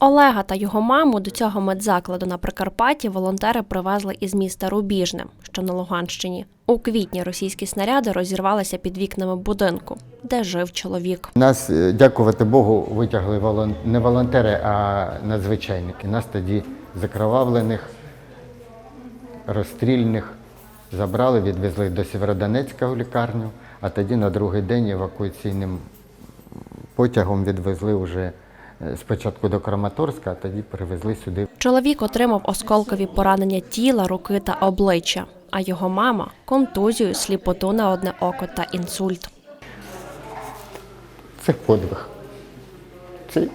Олега та його маму до цього медзакладу на Прикарпатті волонтери привезли із міста Рубіжне, що на Луганщині. У квітні російські снаряди розірвалися під вікнами будинку, де жив чоловік. Нас, е, дякувати Богу, витягли волон... не волонтери, а надзвичайники. Нас тоді закровавлених, розстрільних забрали, відвезли до Сєвєродонецька у лікарню, а тоді на другий день евакуаційним потягом відвезли вже спочатку до Краматорська, а тоді перевезли сюди. Чоловік отримав осколкові поранення тіла, руки та обличчя, а його мама контузію, сліпоту на одне око та інсульт. Це подвиг. Це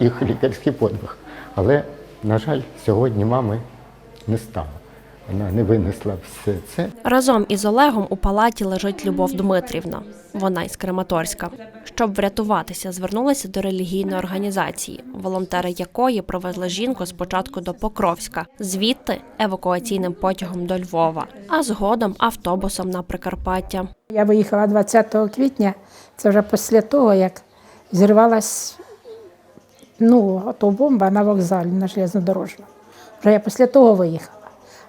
їх лікарський подвиг. Але, на жаль, сьогодні мами не стало. Вона не винесла все це. Разом із Олегом у палаті лежить Любов Дмитрівна. Вона із Краматорська. Щоб врятуватися, звернулася до релігійної організації, волонтери якої провезли жінку спочатку до Покровська, звідти евакуаційним потягом до Львова, а згодом автобусом на Прикарпаття. Я виїхала 20 квітня, це вже після того, як зірвалась ну, ото бомба на вокзалі на железнодорожному. Вже я після того виїхала.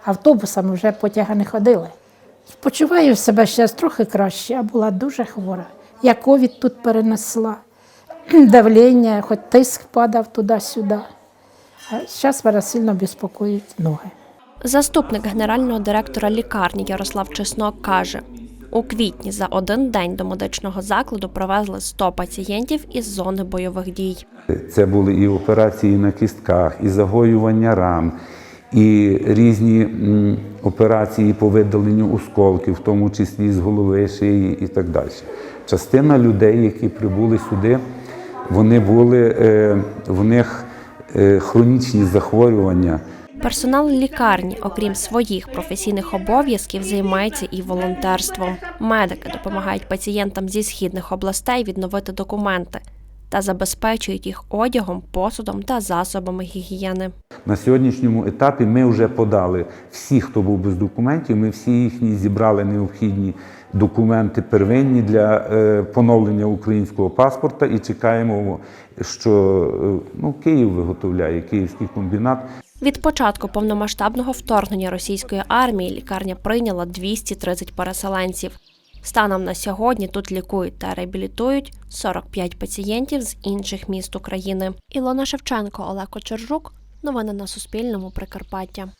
Автобусами вже потяги не ходили. Почуваю себе зараз трохи краще, а була дуже хвора. Я ковід тут перенесла, давлення, хоч тиск падав туди-сюди. А зараз мене сильно безпокоїть ноги. Заступник генерального директора лікарні Ярослав Чеснок каже: у квітні за один день до медичного закладу привезли 100 пацієнтів із зони бойових дій. Це були і операції на кістках, і загоювання ран, і різні операції по видаленню осколків, в тому числі з голови, шиї і так далі. Частина людей, які прибули сюди, вони були, е, в них е, хронічні захворювання. Персонал лікарні, окрім своїх професійних обов'язків, займається і волонтерством. Медики допомагають пацієнтам зі східних областей відновити документи та забезпечують їх одягом, посудом та засобами гігієни. На сьогоднішньому етапі ми вже подали всі, хто був без документів. Ми всі їхні зібрали необхідні документи первинні для е, поновлення українського паспорта і чекаємо, що е, ну, Київ виготовляє київський комбінат. Від початку повномасштабного вторгнення російської армії лікарня прийняла 230 переселенців. Станом на сьогодні тут лікують та реабілітують 45 пацієнтів з інших міст України. Ілона Шевченко, Олег Кочержук. Новини на Суспільному. Прикарпаття.